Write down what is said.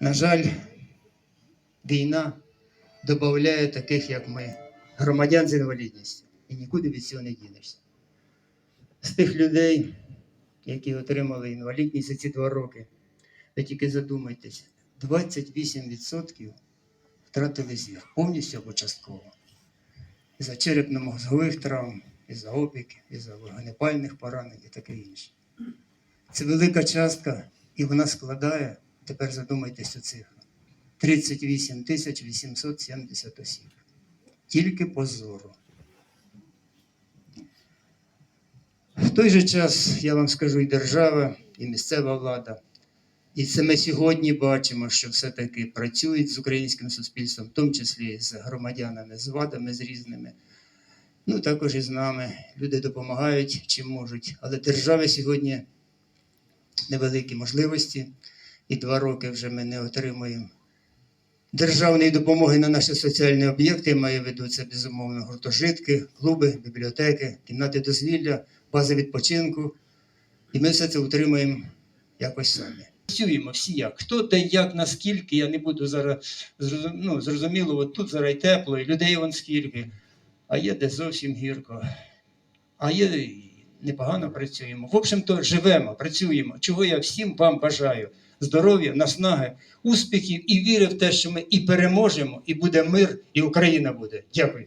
На жаль, війна додає таких, як ми, громадян з інвалідністю. І нікуди від цього не дінешся. З тих людей, які отримали інвалідність за ці два роки, ви тільки задумайтесь, 28% втратили зір повністю або частково. Із-за черепно-мозгових травм, із-за опіків, із-за вогнепальних поранень і таке інше. Це велика частка, і вона складає, тепер задумайтесь у цифру, 38 тисяч 870 осіб. Тільки по зору. В той же час, я вам скажу, і держава, і місцева влада. І це ми сьогодні бачимо, що все-таки працюють з українським суспільством, в тому числі з громадянами, з вадами з різними. Ну, також і з нами. Люди допомагають чим можуть. Але держави сьогодні невеликі можливості, і два роки вже ми не отримуємо державної допомоги на наші соціальні об'єкти. Я маю в безумовно гуртожитки, клуби, бібліотеки, кімнати дозвілля, бази відпочинку. І ми все це утримуємо якось самі. Працюємо всі як. Хто де як, наскільки, я не буду зараз ну, зрозуміло, от тут зараз і тепло, і людей вон скільки, а є де зовсім гірко. А є непогано працюємо. В общем-то, живемо, працюємо. Чого я всім вам бажаю. Здоров'я, наснаги, успіхів і віри в те, що ми і переможемо, і буде мир, і Україна буде. Дякую.